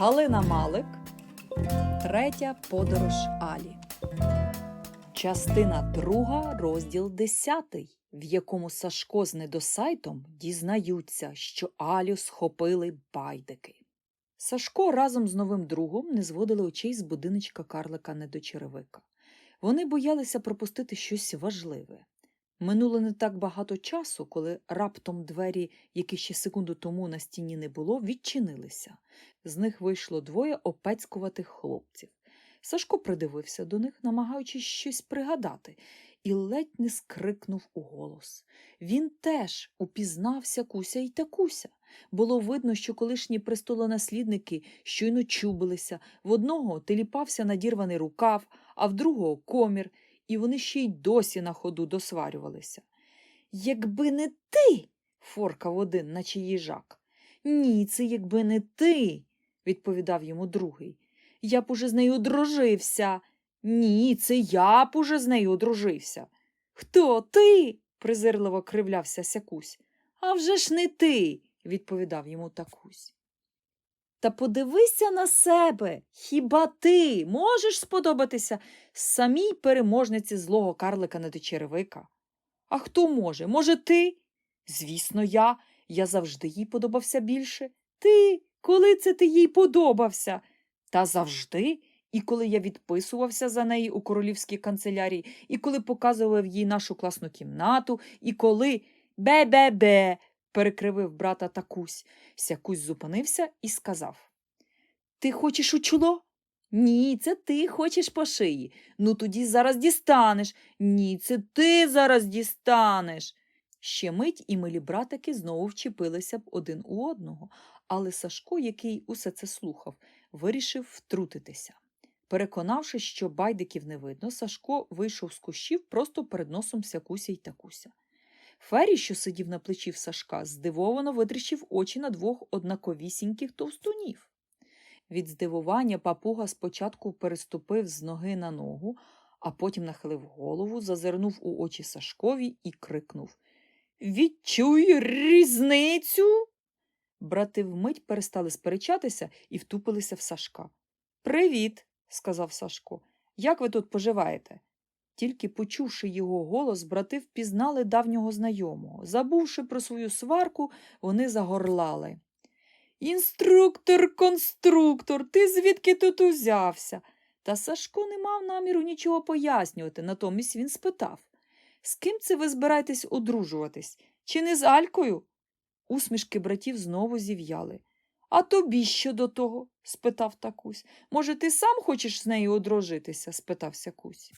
Галина Малик. Третя подорож Алі. Частина друга, розділ десятий, в якому Сашко з недосайтом дізнаються, що Алю схопили байдики. Сашко разом з новим другом не зводили очей з будиночка карлика недочеревика. Вони боялися пропустити щось важливе. Минуло не так багато часу, коли раптом двері, які ще секунду тому на стіні не було, відчинилися. З них вийшло двоє опецькуватих хлопців. Сашко придивився до них, намагаючись щось пригадати, і ледь не скрикнув у голос. Він теж упізнався куся й такуся. Було видно, що колишні престолонаслідники щойно чубилися, в одного теліпався надірваний рукав, а в другого комір, і вони ще й досі на ходу досварювалися. Якби не ти, форкав один, наче їжак. Ні, це якби не ти, відповідав йому другий. Я б уже з нею одружився. Ні, це я б уже з нею одружився. Хто ти? презирливо кривлявся сякусь. А вже ж не ти, відповідав йому такусь. Та подивися на себе. Хіба ти можеш сподобатися самій переможниці злого карлика недочеревика? А хто може? Може, ти? Звісно, я. Я завжди їй подобався більше. Ти, коли це ти їй подобався? Та завжди. І коли я відписувався за неї у королівській канцелярії, і коли показував їй нашу класну кімнату, і коли бе-бе-бе, перекривив брата такусь. Сякусь зупинився і сказав Ти хочеш у чоло? Ні, це ти хочеш по шиї. Ну тоді зараз дістанеш. Ні, це ти зараз дістанеш. Ще мить і милі братики знову вчепилися б один у одного, але Сашко, який усе це слухав, вирішив втрутитися. Переконавши, що байдиків не видно, Сашко вийшов з кущів просто перед носом сякуся й такуся. Фері, що сидів на плечі в Сашка, здивовано витріщив очі на двох однаковісіньких товстунів. Від здивування папуга спочатку переступив з ноги на ногу, а потім нахилив голову, зазирнув у очі Сашкові і крикнув Відчуй різницю. Брати вмить перестали сперечатися і втупилися в Сашка. Привіт, сказав Сашко. Як ви тут поживаєте? Тільки почувши його голос, брати впізнали давнього знайомого. Забувши про свою сварку, вони загорлали. Інструктор, конструктор, ти звідки тут узявся? Та Сашко не мав наміру нічого пояснювати, натомість він спитав З ким це ви збираєтесь одружуватись? Чи не з Алькою? Усмішки братів знову зів'яли. А тобі що до того? спитав такусь. Може, ти сам хочеш з нею одружитися? спитав сякусь.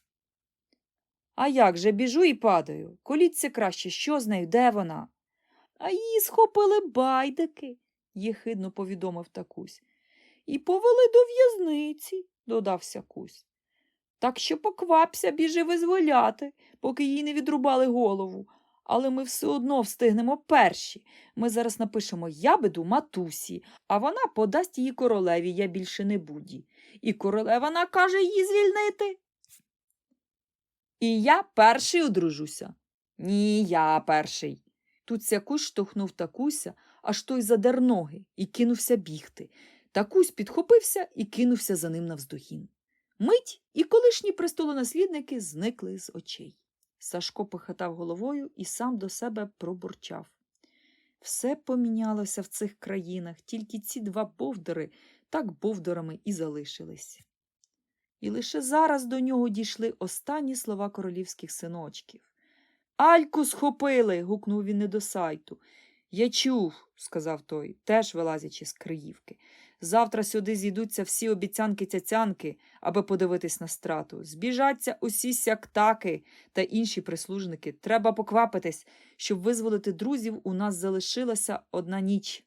А як же біжу і падаю? Коліться краще, що з нею, де вона? А її схопили байдики, єхидно повідомив такусь. І повели до в'язниці, додав сякусь. Так що поквапся, біжи визволяти, поки їй не відрубали голову. Але ми все одно встигнемо перші. Ми зараз напишемо ябеду матусі, а вона подасть її королеві, я більше не буді. І королева накаже її звільнити. І я перший одружуся. Ні, я перший. Тут сякусь штовхнув такуся, аж той задер ноги і кинувся бігти. Такусь підхопився і кинувся за ним навздогін. Мить і колишні престолонаслідники зникли з очей. Сашко похитав головою і сам до себе пробурчав. Все помінялося в цих країнах, тільки ці два бовдори так бовдорами і залишились. І лише зараз до нього дійшли останні слова королівських синочків. Альку схопили. гукнув він недосайту. Я чув, сказав той, теж вилазячи з Криївки. Завтра сюди зійдуться всі обіцянки цяцянки, аби подивитись на страту. Збіжаться усі сяктаки та інші прислужники. Треба поквапитись, щоб визволити друзів, у нас залишилася одна ніч.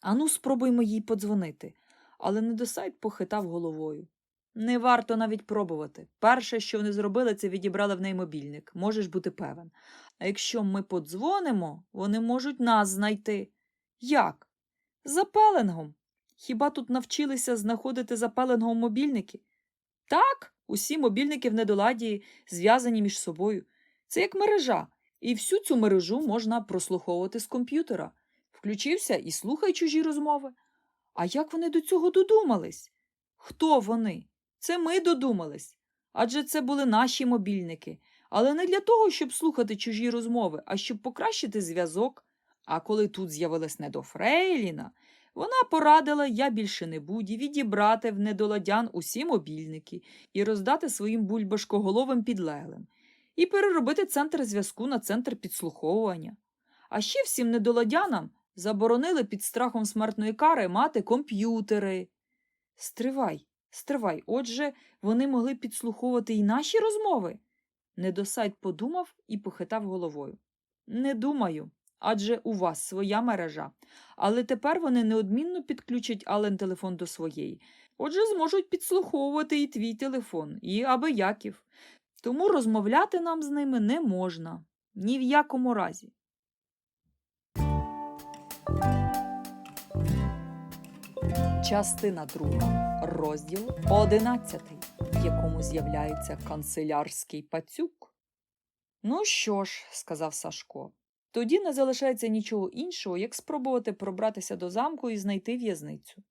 Ану, спробуймо їй подзвонити. Але недосайт похитав головою. Не варто навіть пробувати. Перше, що вони зробили, це відібрали в неї мобільник. Можеш бути певен. А якщо ми подзвонимо, вони можуть нас знайти. Як? За пеленгом. Хіба тут навчилися знаходити за пеленгом мобільники? Так, усі мобільники в недоладі зв'язані між собою. Це як мережа, і всю цю мережу можна прослуховувати з комп'ютера. Включився і слухай чужі розмови. А як вони до цього додумались? Хто вони? Це ми додумались. Адже це були наші мобільники. Але не для того, щоб слухати чужі розмови, а щоб покращити зв'язок. А коли тут з'явилась недофрейліна, вона порадила я більше не буді відібрати в недоладян усі мобільники і роздати своїм бульбашкоголовим підлеглим, і переробити центр зв'язку на центр підслуховування. А ще всім недоладянам заборонили під страхом смертної кари мати комп'ютери. Стривай, стривай, отже, вони могли підслуховувати і наші розмови. Недосайд подумав і похитав головою. Не думаю, адже у вас своя мережа. Але тепер вони неодмінно підключать Ален телефон до своєї. Отже, зможуть підслуховувати і твій телефон, і абияків. Тому розмовляти нам з ними не можна. Ні в якому разі. Частина друга, розділ одинадцятий, в якому з'являється канцелярський пацюк. Ну що ж, сказав Сашко, тоді не залишається нічого іншого, як спробувати пробратися до замку і знайти в'язницю.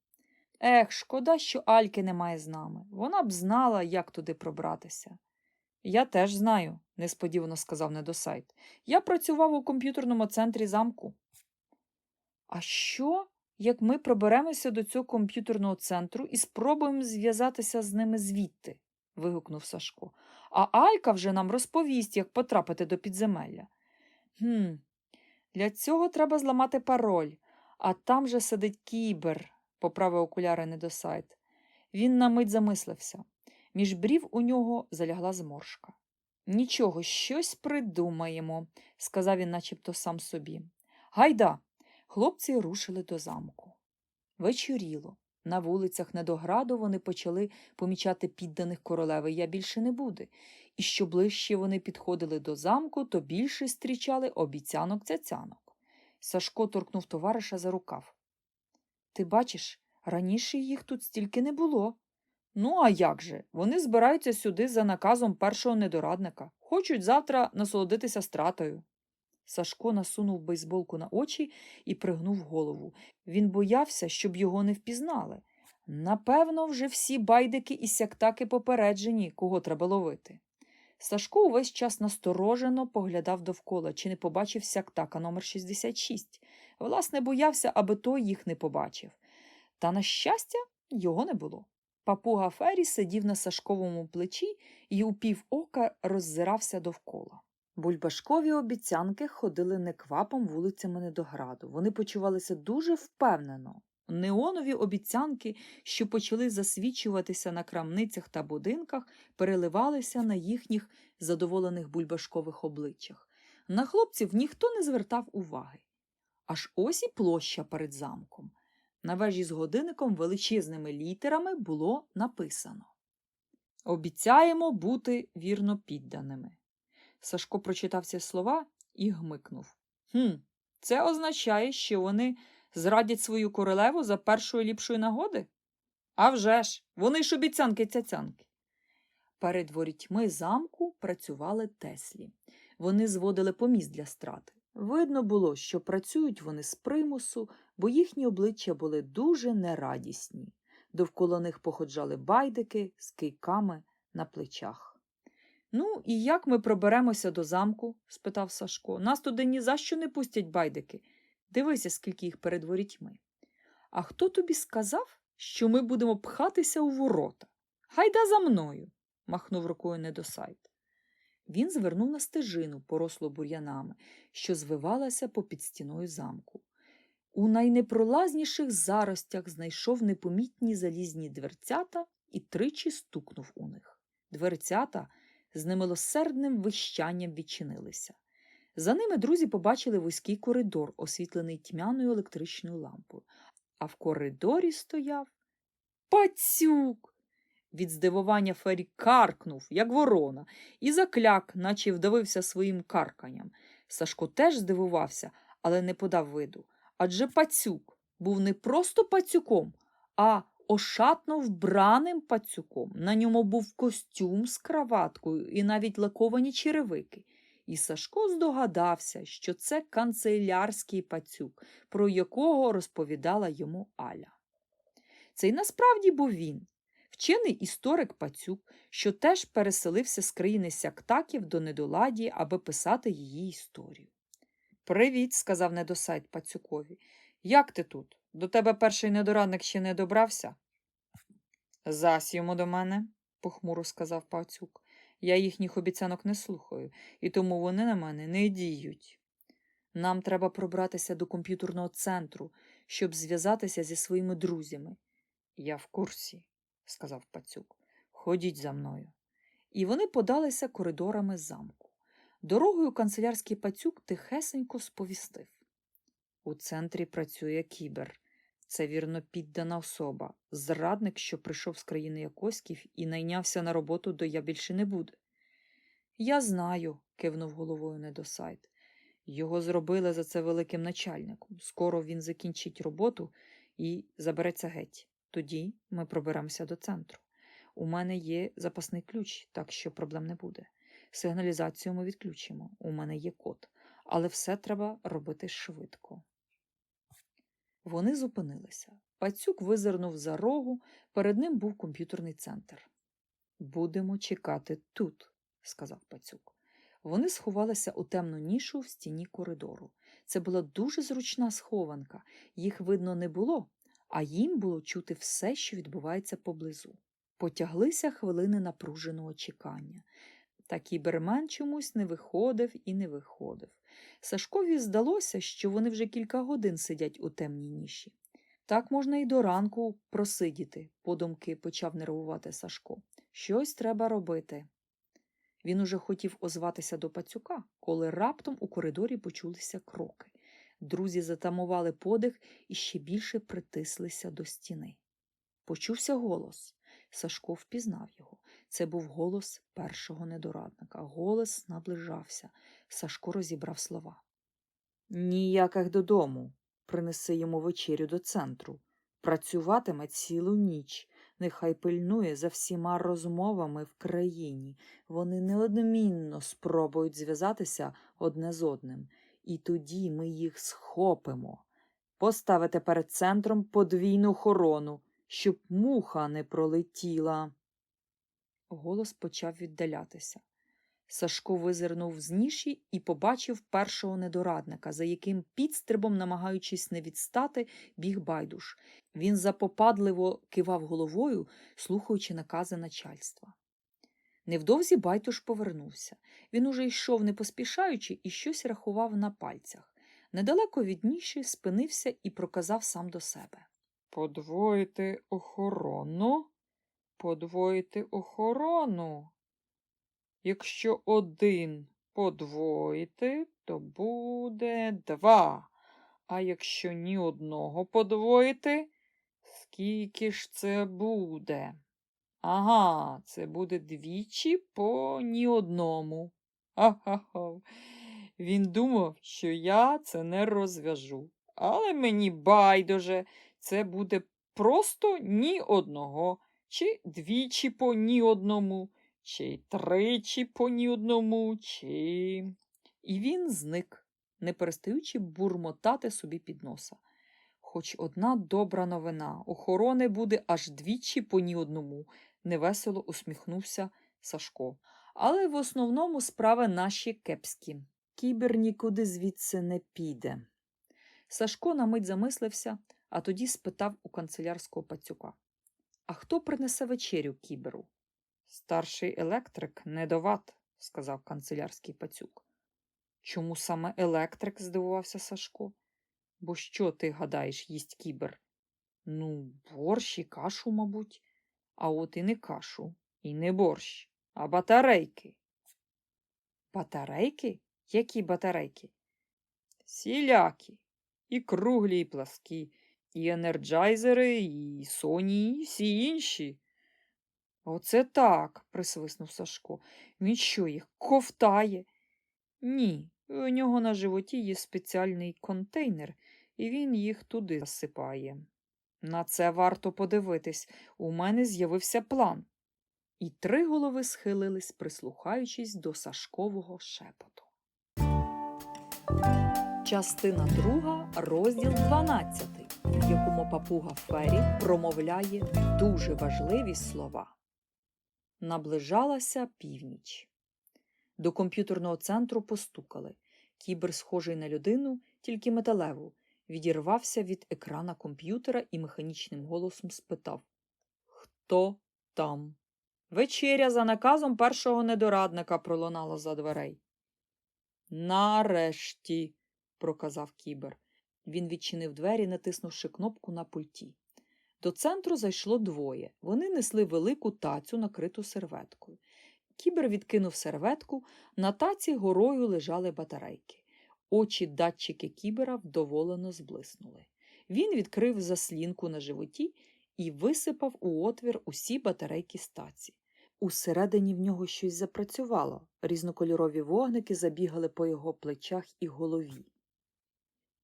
Ех, шкода, що Альки немає з нами. Вона б знала, як туди пробратися. Я теж знаю, несподівано сказав недосайт. Я працював у комп'ютерному центрі замку. А що, як ми проберемося до цього комп'ютерного центру і спробуємо зв'язатися з ними звідти? вигукнув Сашко. А Алька вже нам розповість, як потрапити до підземелля. Хм, для цього треба зламати пароль, а там же сидить кібер, поправив окуляри недосайт. Він на мить замислився. Між брів у нього залягла зморшка. Нічого, щось придумаємо, сказав він начебто сам собі. Гайда. Хлопці рушили до замку. Вечоріло. На вулицях Недограду вони почали помічати підданих королеви я більше не буде. І що ближче вони підходили до замку, то більше зустрічали обіцянок цяцянок. Сашко торкнув товариша за рукав. Ти бачиш, раніше їх тут стільки не було. Ну, а як же? Вони збираються сюди за наказом першого недорадника. Хочуть завтра насолодитися стратою. Сашко насунув бейсболку на очі і пригнув голову. Він боявся, щоб його не впізнали. Напевно, вже всі байдики і сяктаки попереджені, кого треба ловити. Сашко увесь час насторожено поглядав довкола, чи не побачив сяктака номер 66. Власне, боявся, аби той їх не побачив. Та, на щастя, його не було. Папуга Фері сидів на Сашковому плечі і у півока роззирався довкола. Бульбашкові обіцянки ходили неквапом вулицями Недограду. Вони почувалися дуже впевнено. Неонові обіцянки, що почали засвічуватися на крамницях та будинках, переливалися на їхніх задоволених бульбашкових обличчях. На хлопців ніхто не звертав уваги. Аж ось і площа перед замком. На вежі з годинником величезними літерами було написано Обіцяємо бути вірно підданими. Сашко прочитав ці слова і гмикнув. Хм, це означає, що вони зрадять свою королеву за першої ліпшої нагоди? А вже ж, вони ж обіцянки цяцянки. Перед ворітьми замку працювали Теслі. Вони зводили поміст для страти. Видно було, що працюють вони з примусу, бо їхні обличчя були дуже нерадісні. Довкола них походжали байдики з кийками на плечах. Ну, і як ми проберемося до замку? спитав Сашко. Нас туди ні за що не пустять байдики. Дивися, скільки їх перед ворітьми. А хто тобі сказав, що ми будемо пхатися у ворота? Гайда за мною, махнув рукою недосайт. Він звернув на стежину, порослу бур'янами, що звивалася попід стіною замку. У найнепролазніших заростях знайшов непомітні залізні дверцята і тричі стукнув у них. Дверцята з немилосердним вищанням відчинилися. За ними друзі побачили вузький коридор, освітлений тьмяною електричною лампою, а в коридорі стояв пацюк. Від здивування Фері каркнув, як ворона, і закляк, наче вдавився своїм карканням. Сашко теж здивувався, але не подав виду. Адже пацюк був не просто пацюком, а ошатно вбраним пацюком. На ньому був костюм з краваткою і навіть лаковані черевики. І Сашко здогадався, що це канцелярський пацюк, про якого розповідала йому Аля. Це й насправді був він, вчений історик Пацюк, що теж переселився з країни сяктаків до недоладії, аби писати її історію. Привіт, сказав недосайт Пацюкові. Як ти тут? До тебе перший недорадник ще не добрався? Зась йому до мене, похмуро сказав Пацюк. Я їхніх обіцянок не слухаю, і тому вони на мене не діють. Нам треба пробратися до комп'ютерного центру, щоб зв'язатися зі своїми друзями. Я в курсі, сказав Пацюк. Ходіть за мною. І вони подалися коридорами замку. Дорогою канцелярський пацюк тихесенько сповістив. У центрі працює кібер. Це вірно піддана особа, зрадник, що прийшов з країни Якоськів і найнявся на роботу до я більше не буде. Я знаю, кивнув головою недосайт. Його зробили за це великим начальником. Скоро він закінчить роботу і забереться геть. Тоді ми проберемося до центру. У мене є запасний ключ, так що проблем не буде. Сигналізацію ми відключимо. У мене є код, але все треба робити швидко. Вони зупинилися. Пацюк визирнув за рогу, перед ним був комп'ютерний центр. Будемо чекати тут, сказав Пацюк. Вони сховалися у темну нішу в стіні коридору. Це була дуже зручна схованка, їх видно не було, а їм було чути все, що відбувається поблизу. Потяглися хвилини напруженого чекання. Та кібермен чомусь не виходив і не виходив. Сашкові здалося, що вони вже кілька годин сидять у темній ніші. Так можна і до ранку просидіти, подумки почав нервувати Сашко. Щось треба робити. Він уже хотів озватися до пацюка, коли раптом у коридорі почулися кроки. Друзі затамували подих і ще більше притислися до стіни. Почувся голос. Сашко впізнав його. Це був голос першого недорадника. Голос наближався. Сашко розібрав слова. Ніяких додому. Принеси йому вечерю до центру. Працюватиме цілу ніч. Нехай пильнує за всіма розмовами в країні. Вони неодмінно спробують зв'язатися одне з одним. І тоді ми їх схопимо. Поставити перед центром подвійну охорону, щоб муха не пролетіла. Голос почав віддалятися. Сашко визирнув з ніші і побачив першого недорадника, за яким підстрибом, намагаючись не відстати, біг байдуш. Він запопадливо кивав головою, слухаючи накази начальства. Невдовзі байдуш повернувся. Він уже йшов не поспішаючи і щось рахував на пальцях. Недалеко від ніші спинився і проказав сам до себе. Подвоїти охорону, подвоїти охорону. Якщо один подвоїти, то буде два. А якщо ні одного подвоїти, скільки ж це буде? Ага, це буде двічі по ні одному. Ха-ха-ха. Він думав, що я це не розв'яжу. Але мені байдуже, це буде просто ні одного, чи двічі по ні одному чи тричі по ні одному, чи. І він зник, не перестаючи бурмотати собі під носа. Хоч одна добра новина охорони буде аж двічі по ні одному, невесело усміхнувся Сашко. Але в основному справи наші кепські. Кібер нікуди звідси не піде. Сашко на мить замислився, а тоді спитав у канцелярського пацюка А хто принесе вечерю кіберу? Старший електрик недоват, сказав канцелярський пацюк. Чому саме електрик? здивувався Сашко. Бо що ти гадаєш, їсть кібер? Ну, борщ і кашу, мабуть. А от і не кашу, і не борщ, а батарейки. Батарейки? Які батарейки? Сілякі, і круглі, і пласкі, і енерджайзери, і соні, і всі інші. Оце так, присвиснув Сашко. Він що їх ковтає? Ні, у нього на животі є спеціальний контейнер, і він їх туди засипає. На це варто подивитись. У мене з'явився план. І три голови схилились, прислухаючись до Сашкового шепоту. Частина друга, розділ 12. В якому папуга Фері промовляє дуже важливі слова. Наближалася північ. До комп'ютерного центру постукали. Кібер, схожий на людину, тільки металеву, відірвався від екрана комп'ютера і механічним голосом спитав Хто там? Вечеря за наказом першого недорадника пролунала за дверей. Нарешті, проказав кібер. Він відчинив двері, натиснувши кнопку на пульті. До центру зайшло двоє. Вони несли велику тацю, накриту серветкою. Кібер відкинув серветку, на таці горою лежали батарейки. Очі датчики кібера вдоволено зблиснули. Він відкрив заслінку на животі і висипав у отвір усі батарейки з таці. Усередині в нього щось запрацювало. Різнокольорові вогники забігали по його плечах і голові.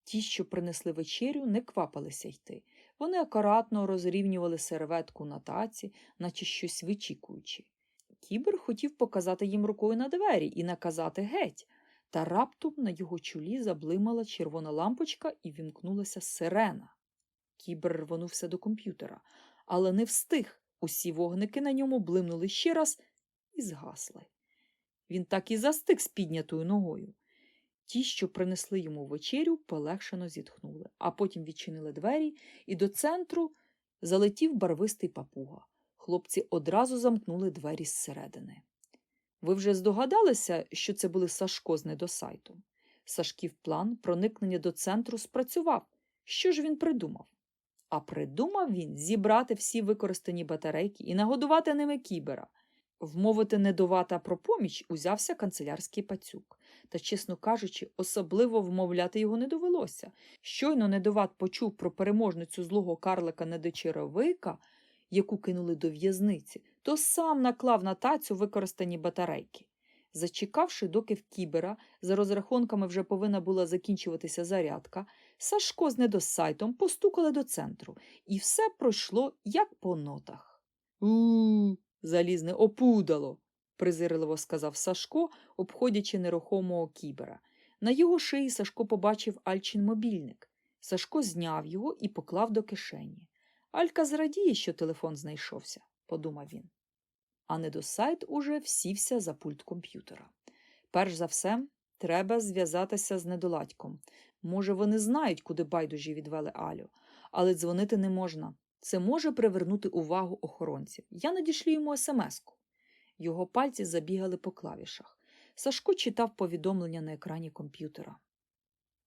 Ті, що принесли вечерю, не квапилися йти. Вони акуратно розрівнювали серветку на таці, наче щось вичікуючи. Кібер хотів показати їм рукою на двері і наказати геть, та раптом на його чолі заблимала червона лампочка і вімкнулася сирена. Кібер рвонувся до комп'ютера, але не встиг. Усі вогники на ньому блимнули ще раз і згасли. Він так і застиг з піднятою ногою. Ті, що принесли йому вечерю, полегшено зітхнули, а потім відчинили двері, і до центру залетів барвистий папуга. Хлопці одразу замкнули двері зсередини. Ви вже здогадалися, що це були Сашко з недосайтом? Сашків план проникнення до центру спрацював. Що ж він придумав? А придумав він зібрати всі використані батарейки і нагодувати ними кібера. Вмовити недовата про поміч узявся канцелярський пацюк. Та, чесно кажучи, особливо вмовляти його не довелося. Щойно недоват почув про переможницю злого карлика недочаровика, яку кинули до в'язниці, то сам наклав на тацю використані батарейки. Зачекавши, доки в кібера за розрахунками вже повинна була закінчуватися зарядка, Сашко з недосайтом постукали до центру, і все пройшло як по нотах. Залізне опудало, презирливо сказав Сашко, обходячи нерухомого кібера. На його шиї Сашко побачив Альчин мобільник. Сашко зняв його і поклав до кишені. Алька зрадіє, що телефон знайшовся, подумав він. А недосайт уже всівся за пульт комп'ютера. Перш за все, треба зв'язатися з недоладьком. Може, вони знають, куди байдужі відвели Алю, але дзвонити не можна. Це може привернути увагу охоронців. Я надішлю йому смс-ку. Його пальці забігали по клавішах. Сашко читав повідомлення на екрані комп'ютера.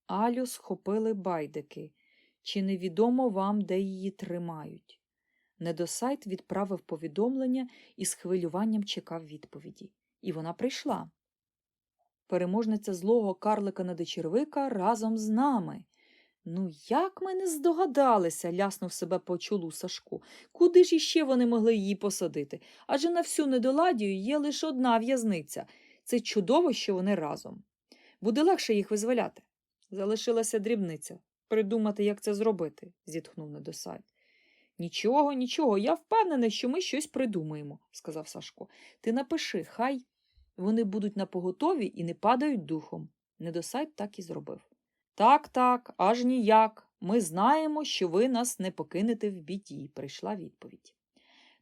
Алю схопили байдики. Чи невідомо вам, де її тримають? Недосайт відправив повідомлення і з хвилюванням чекав відповіді. І вона прийшла. Переможниця злого карлика надичервика разом з нами. Ну, як ми не здогадалися, ляснув себе по чолу Сашко. Куди ж іще вони могли її посадити? Адже на всю недоладію є лише одна в'язниця. Це чудово, що вони разом. Буде легше їх визволяти. Залишилася дрібниця. Придумати, як це зробити, зітхнув недосайт. Нічого, нічого, я впевнений, що ми щось придумаємо, сказав Сашко. Ти напиши, хай вони будуть на поготові і не падають духом. Недосайт так і зробив. Так, так, аж ніяк. Ми знаємо, що ви нас не покинете в біді, прийшла відповідь.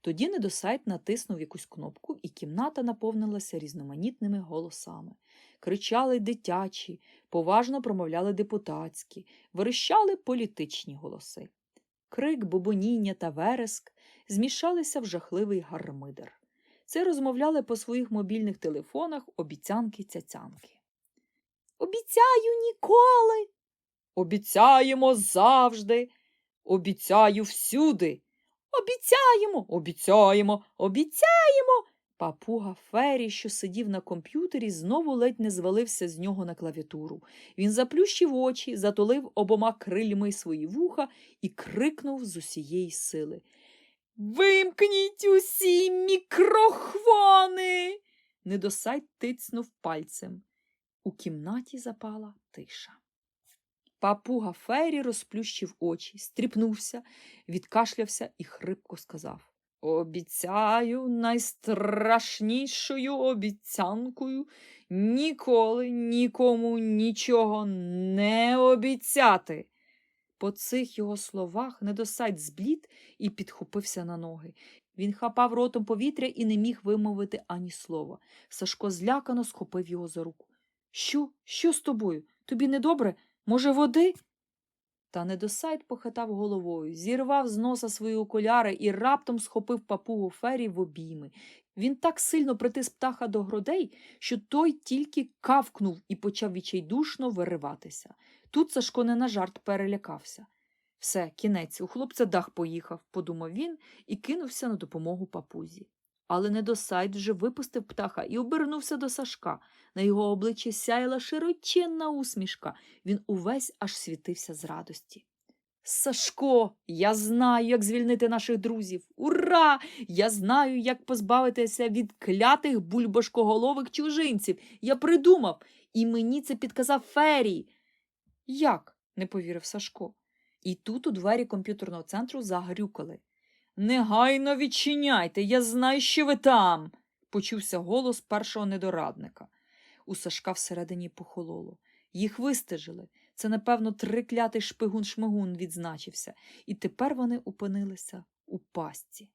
Тоді недосайт натиснув якусь кнопку, і кімната наповнилася різноманітними голосами. Кричали дитячі, поважно промовляли депутатські, верещали політичні голоси. Крик, бубоніння та вереск змішалися в жахливий гармидер. Це розмовляли по своїх мобільних телефонах обіцянки-цяцянки. Обіцяю ніколи. Обіцяємо завжди. Обіцяю всюди. Обіцяємо, обіцяємо, обіцяємо. Папуга Фері, що сидів на комп'ютері, знову ледь не звалився з нього на клавіатуру. Він заплющив очі, затулив обома крильми свої вуха і крикнув з усієї сили. Вимкніть усі мікрохвони. Недосайт тицнув пальцем. У кімнаті запала тиша. Папуга Фері розплющив очі, стріпнувся, відкашлявся і хрипко сказав Обіцяю найстрашнішою обіцянкою ніколи нікому нічого не обіцяти. По цих його словах недосайт зблід і підхопився на ноги. Він хапав ротом повітря і не міг вимовити ані слова. Сашко злякано схопив його за руку. Що? Що з тобою? Тобі недобре? Може, води? Та недосайт похитав головою, зірвав з носа свої окуляри і раптом схопив папугу Фері в обійми. Він так сильно притис птаха до грудей, що той тільки кавкнув і почав відчайдушно вириватися. Тут Сашко не на жарт перелякався. Все, кінець, у хлопця дах поїхав, подумав він і кинувся на допомогу папузі. Але недосайт вже випустив птаха і обернувся до Сашка. На його обличчі сяяла широченна усмішка. Він увесь аж світився з радості. Сашко, я знаю, як звільнити наших друзів. Ура! Я знаю, як позбавитися від клятих бульбашкоголових чужинців. Я придумав, і мені це підказав Ферій. Як? не повірив Сашко. І тут у двері комп'ютерного центру загрюкали. Негайно відчиняйте, я знаю, що ви там, почувся голос першого недорадника. У Сашка всередині похололо. Їх вистежили. Це, напевно, триклятий шпигун-шмигун відзначився, і тепер вони опинилися у пастці.